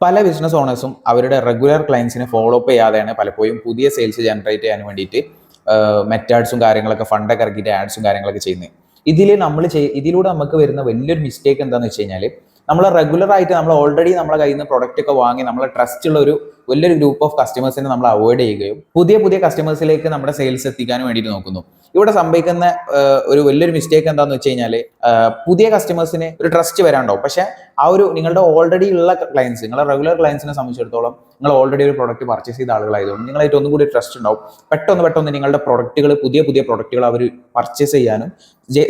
പല ബിസിനസ് ഓണേഴ്സും അവരുടെ regular ക്ലയൻസിനെ follow up ചെയ്യാതെയാണ് പലപ്പോഴും പുതിയ സെയിൽസ് ജനറേറ്റ് ചെയ്യാൻ വേണ്ടിയിട്ട് മെറ്റാഡ്സും കാര്യങ്ങളൊക്കെ ഫണ്ടൊക്കെ ഇറക്കിയിട്ട് ആഡ്സും കാര്യങ്ങളൊക്കെ ചെയ്യുന്നത്. ഇതിൽ നമ്മൾ ഇതിലൂടെ നമുക്ക് വരുന്ന വലിയൊരു മിസ്റ്റേക്ക് എന്താണെന്ന് വെച്ച് കഴിഞ്ഞാൽ നമ്മൾ റെഗുലർ ആയിട്ട് നമ്മൾ ഓൾറെഡി നമ്മളെ കയ്യിൽ നിന്ന് പ്രൊഡക്റ്റ് ഒക്കെ വാങ്ങി നമ്മളെ ട്രസ്റ്റ് ഉള്ള ഒരു വലിയൊരു ഗ്രൂപ്പ് ഓഫ് കസ്റ്റമേഴ്സിനെ നമ്മൾ അവോയ്ഡ് ചെയ്യുകയും പുതിയ പുതിയ കസ്റ്റമേഴ്സിലേക്ക് നമ്മുടെ സെയിൽസ് എത്തിക്കാനും വേണ്ടിയിട്ട് നോക്കുന്നു. ഇവിടെ സംഭവിക്കുന്ന ഒരു വലിയൊരു മിസ്റ്റേക്ക് എന്താണെന്ന് വെച്ച് കഴിഞ്ഞാൽ പുതിയ കസ്റ്റമേഴ്സിന് ഒരു ട്രസ്റ്റ് വരാണ്ടാവും. പക്ഷെ ആ ഒരു നിങ്ങളുടെ ഓൾറെഡി ഉള്ള ക്ലയൻസ് നിങ്ങളുടെ റെഗുലർ ക്ലയൻസിനെ സംബന്ധിച്ചിടത്തോളം നിങ്ങൾ ഓൾറെഡി ഒരു പ്രോഡക്റ്റ് പർച്ചേസ് ചെയ്ത ആളുകളായതുകൊണ്ട് നിങ്ങളായിട്ട് ഒന്നും കൂടി ട്രസ്റ്റ് ഉണ്ടാവും. പെട്ടെന്ന് പെട്ടെന്ന് നിങ്ങളുടെ പ്രൊഡക്റ്റുകൾ പുതിയ പുതിയ പ്രൊഡക്റ്റുകൾ അവർ പർച്ചേസ് ചെയ്യാനും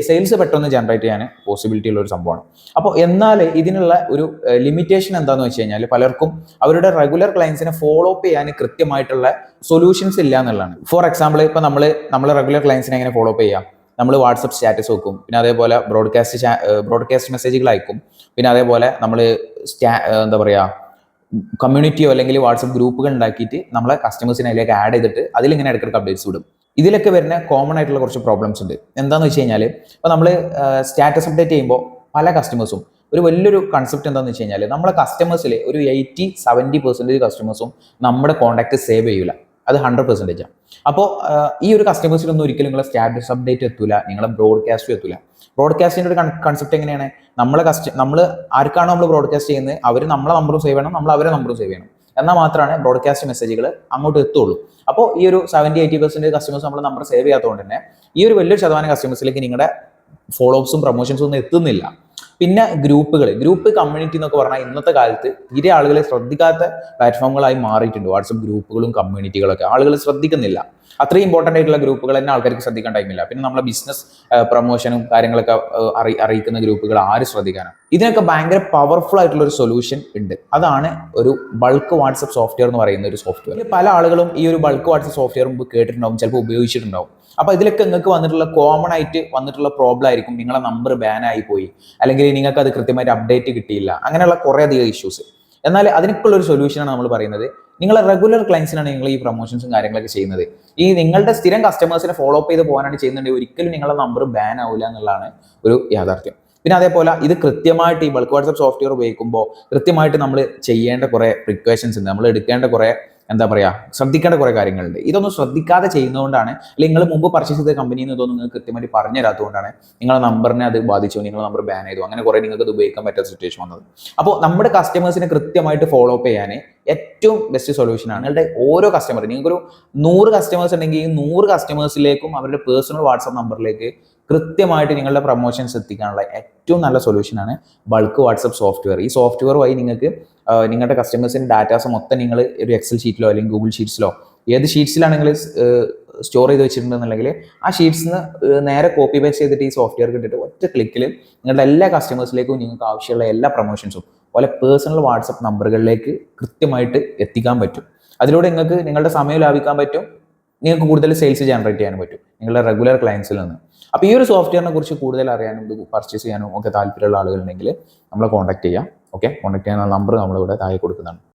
സെയിൽസ് പെട്ടെന്ന് ജനറേറ്റ് ചെയ്യാനും പോസിബിലിറ്റി ഉള്ള ഒരു സംഭവമാണ്. അപ്പോൾ എന്നാൽ ഇതിനുള്ള ഒരു ലിമിറ്റേഷൻ എന്താണെന്ന് വെച്ച് കഴിഞ്ഞാൽ പലർക്കും അവരുടെ റെഗുലർ ക്ലയൻസിനെ ഫോളോ അപ്പ് ചെയ്യാൻ കൃത്യമായിട്ടുള്ള സൊല്യൂഷൻസ് ഇല്ല എന്നുള്ളതാണ്. ഫോർ എക്സാമ്പിൾ ഇപ്പൊ നമ്മൾ നമ്മൾ റെഗുലർ ക്ലയൻസിനെ എങ്ങനെ ഫോളോ അപ്പ് ചെയ്യാം? നമ്മൾ വാട്സപ്പ് സ്റ്റാറ്റസ് വെക്കും. പിന്നെ അതേപോലെ ബ്രോഡ്കാസ്റ്റ് ബ്രോഡ്കാസ്റ്റ് മെസ്സേജുകൾ അയക്കും. പിന്നെ അതേപോലെ നമ്മൾ സ്റ്റാ എന്താ പറയുക കമ്മ്യൂണിറ്റിയോ അല്ലെങ്കിൽ വാട്സപ്പ് ഗ്രൂപ്പുകൾ ഉണ്ടാക്കിയിട്ട് നമ്മളെ കസ്റ്റമേഴ്സിനെ അതിലേക്ക് ആഡ് ചെയ്തിട്ട് അതിലിങ്ങനെ ഇടയ്ക്കിടയ്ക്ക് അപ്ഡേറ്റ്സ് വിടും ഇതിലൊക്കെ വരുന്ന കോമൺ ആയിട്ടുള്ള കുറച്ച് പ്രോബ്ലംസ് ഉണ്ട്. എന്താണെന്ന് വെച്ച് കഴിഞ്ഞാൽ ഇപ്പോൾ നമ്മൾ സ്റ്റാറ്റസ് അപ്ഡേറ്റ് ചെയ്യുമ്പോൾ പല കസ്റ്റമേഴ്സും ഒരു വലിയൊരു കൺസെപ്റ്റ് എന്താണെന്ന് വെച്ച് കഴിഞ്ഞാൽ നമ്മളെ കസ്റ്റമേഴ്സിൽ ഒരു എയ്റ്റി സെവന്റി പെർസെന്റേജ് കസ്റ്റമേഴ്സും നമ്മുടെ കോൺടാക്ട് സേവ് ചെയ്യില്ല അത് ഹൺഡ്രഡ് പെർസെന്റേജ് ആണ് അപ്പോൾ ഈ ഒരു കസ്റ്റമേഴ്സിനൊന്നും ഒരിക്കലും നിങ്ങളെ സ്റ്റാറ്റസ് അപ്ഡേറ്റ് എത്തൂല നിങ്ങളെ ബ്രോഡ്കാസ്റ്റും എത്തൂല. ബ്രോഡ്കാസ്റ്റിന്റെ ഒരു കൺസെപ്റ്റ് എങ്ങനെയാണ്? നമ്മളെ കസ്റ്റ നമ്മൾ ആർക്കാണോ നമ്മൾ ബ്രോഡ്കാസ്റ്റ് ചെയ്യുന്നത് അവർ നമ്മളെ നമ്പറും സേവ് ചെയ്യണം നമ്മൾ അവരെ നമ്പറും സേവ് ചെയ്യണം. എന്നാൽ മാത്രമാണ് ബ്രോഡ്കാസ്റ്റ് മെസ്സേജുകൾ അങ്ങോട്ട് എത്തുള്ളൂ. അപ്പോൾ ഈ ഒരു സെവന്റി എയ്റ്റി പെർസെന്റ് കസ്റ്റമേഴ്സ് നമ്മൾ നമ്പർ സേവ് ചെയ്യാത്തതുകൊണ്ട് തന്നെ ഈ ഒരു വലിയൊരു ശതമാനം കസ്റ്റമേഴ്സിലേക്ക് നിങ്ങളുടെ ഫോളോ അപ്സും പ്രൊമോഷൻസും ഒന്നും എത്തുന്നില്ല. പിന്നെ ഗ്രൂപ്പുകൾ ഗ്രൂപ്പ് കമ്മ്യൂണിറ്റി എന്നൊക്കെ പറഞ്ഞാൽ ഇന്നത്തെ കാലത്ത് തീരെ ആളുകളെ ശ്രദ്ധിക്കാത്ത പ്ലാറ്റ്ഫോമുകളായി മാറിയിട്ടുണ്ട്. വാട്സപ്പ് ഗ്രൂപ്പുകളും കമ്മ്യൂണിറ്റികളൊക്കെ ആളുകൾ ശ്രദ്ധിക്കുന്നില്ല. അത്രയും ഇമ്പോർട്ടന്റ് ആയിട്ടുള്ള ഗ്രൂപ്പുകൾ തന്നെ ആൾക്കാർക്ക് ശ്രദ്ധിക്കാൻ ടൈമില്ല പിന്നെ നമ്മളെ ബിസിനസ് പ്രൊമോഷനും കാര്യങ്ങളൊക്കെ അറി അറിയിക്കുന്ന ഗ്രൂപ്പുകൾ ആര് ശ്രദ്ധിക്കാനാണ് ഇതിനൊക്കെ ഭയങ്കര പവർഫുൾ ആയിട്ടുള്ള ഒരു സൊല്യൂഷൻ ഉണ്ട്. അതാണ് ഒരു ബൾക്ക് വാട്സപ്പ് സോഫ്റ്റ്വെയർ എന്ന് പറയുന്ന ഒരു സോഫ്റ്റ്വെയർ പല ആളുകളും ഈ ഒരു ബൾക്ക് വാട്സപ്പ് സോഫ്റ്റ്വെയർ മുമ്പ് കേട്ടിട്ടുണ്ടാവും ചിലപ്പോൾ ഉപയോഗിച്ചിട്ടുണ്ടാവും. അപ്പോൾ ഇതിലൊക്കെ നിങ്ങൾക്ക് വന്നിട്ടുള്ള കോമൺ ആയിട്ട് വന്നിട്ടുള്ള പ്രോബ്ലം ആയിരിക്കും നിങ്ങളെ നമ്പർ ബാൻ ആയി പോയി. അല്ലെങ്കിൽ നിങ്ങൾക്ക് അത് കൃത്യമായിട്ട് അപ്ഡേറ്റ് കിട്ടിയില്ല. അങ്ങനെയുള്ള കുറേ അധികം ഇഷ്യൂസ് എന്നാൽ അതിനൊക്കെയുള്ള ഒരു സൊല്യൂഷനാണ് നമ്മൾ പറയുന്നത്. നിങ്ങളെ റെഗുലർ ക്ലയൻസിനാണ് നിങ്ങൾ ഈ പ്രൊമോഷൻസും കാര്യങ്ങളൊക്കെ ചെയ്യുന്നത്. ഈ നിങ്ങളുടെ സ്ഥിരം കസ്റ്റമേഴ്സിനെ ഫോളോ അപ്പ് ചെയ്ത് പോകാനാണ് ചെയ്യുന്നുണ്ടെങ്കിൽ ഒരിക്കലും നിങ്ങളുടെ നമ്പർ ബാൻ ആവില്ല എന്നുള്ളതാണ് ഒരു യാഥാർത്ഥ്യം. പിന്നെ അതേപോലെ ഇത് കൃത്യമായിട്ട് ഈ ബൾക്ക് വാട്സപ്പ് സോഫ്റ്റ്വെയർ ഉപയോഗിക്കുമ്പോൾ കൃത്യമായിട്ട് നമ്മൾ ചെയ്യേണ്ട കുറേ പ്രിക്കോഷൻസ് ഉണ്ട്. നമ്മൾ എടുക്കേണ്ട കുറേ എന്താ പറയുക ശ്രദ്ധിക്കേണ്ട കുറേ കാര്യങ്ങളുണ്ട്. ഇതൊന്നും ശ്രദ്ധിക്കാതെ ചെയ്യുന്നതുകൊണ്ടാണ് അല്ലെങ്കിൽ നിങ്ങൾ മുമ്പ് പർച്ചേസ് ചെയ്ത കമ്പനിയിൽ നിന്ന് ഇതൊന്നും നിങ്ങൾക്ക് കൃത്യമായിട്ട് പറഞ്ഞു തരാത്തതുകൊണ്ടാണ് നിങ്ങളുടെ നമ്പറിനെ അത് ബാധിച്ചു നിങ്ങളുടെ നമ്പർ ബാൻ ചെയ്തു. അങ്ങനെ കുറേ നിങ്ങൾക്ക് ഇത് ഉപയോഗിക്കാൻ പറ്റാത്ത സിറ്റുവേഷൻ വന്നത്. അപ്പോൾ നമ്മുടെ കസ്റ്റമേഴ്സിനെ കൃത്യമായിട്ട് ഫോളോ അപ്പ് ചെയ്യാൻ ഏറ്റവും ബെസ്റ്റ് സൊല്യൂഷനാണ് നിങ്ങളുടെ ഓരോ കസ്റ്റമർ നിങ്ങൾക്കൊരു നൂറ് കസ്റ്റമേഴ്സ് ഉണ്ടെങ്കിൽ ഈ നൂറ് കസ്റ്റമേഴ്സിലേക്കും അവരുടെ പേഴ്സണൽ വാട്സപ്പ് നമ്പറിലേക്ക് കൃത്യമായിട്ട് നിങ്ങളുടെ പ്രൊമോഷൻസ് എത്തിക്കാനുള്ള ഏറ്റവും നല്ല സൊല്യൂഷനാണ് ബൾക്ക് വാട്സപ്പ് സോഫ്റ്റ്വെയർ ഈ സോഫ്റ്റ്വെയർ വഴി നിങ്ങൾക്ക് നിങ്ങളുടെ കസ്റ്റമേഴ്സിന്റെ ഡാറ്റാസ് മൊത്തം നിങ്ങൾ ഒരു എക്സൽ ഷീറ്റിലോ അല്ലെങ്കിൽ ഗൂഗിൾ ഷീറ്റ്സിലോ ഏത് ഷീറ്റ്സിലാണ് നിങ്ങൾ സ്റ്റോർ ചെയ്ത് വെച്ചിട്ടുണ്ടെന്നുണ്ടെങ്കിൽ ആ ഷീറ്റ്സ് നേരെ കോപ്പി പേസ്റ്റ് ചെയ്തിട്ട് ഈ സോഫ്റ്റ്വെയർ കിട്ടിയിട്ട് ഒറ്റ ക്ലിക്കിൽ നിങ്ങളുടെ എല്ലാ കസ്റ്റമേഴ്സിലേക്കും നിങ്ങൾക്ക് ആവശ്യമുള്ള എല്ലാ പ്രൊമോഷൻസും പോലെ പേഴ്സണൽ വാട്സപ്പ് നമ്പറുകളിലേക്ക് കൃത്യമായിട്ട് എത്തിക്കാൻ പറ്റും. അതിലൂടെ നിങ്ങൾക്ക് നിങ്ങളുടെ സമയം ലാഭിക്കാൻ പറ്റും നിങ്ങൾക്ക് കൂടുതൽ സെയിൽസ് ജനറേറ്റ് ചെയ്യാനും പറ്റും നിങ്ങളുടെ റെഗുലർ ക്ലയൻസിൽ നിന്ന്. അപ്പോൾ ഈ ഒരു സോഫ്റ്റ്വെയറിനെ കുറിച്ച് കൂടുതൽ അറിയാനും ഇത് പർച്ചേസ് ചെയ്യാനും ഒക്കെ താല്പര്യമുള്ള ആളുകളുണ്ടെങ്കിൽ നമ്മളെ കോൺടാക്ട് ചെയ്യാം. ഓക്കെ കോൺടാക്ട് ചെയ്യാനുള്ള നമ്പർ നമ്മളിവിടെ താഴെ കൊടുക്കുന്നതാണ്.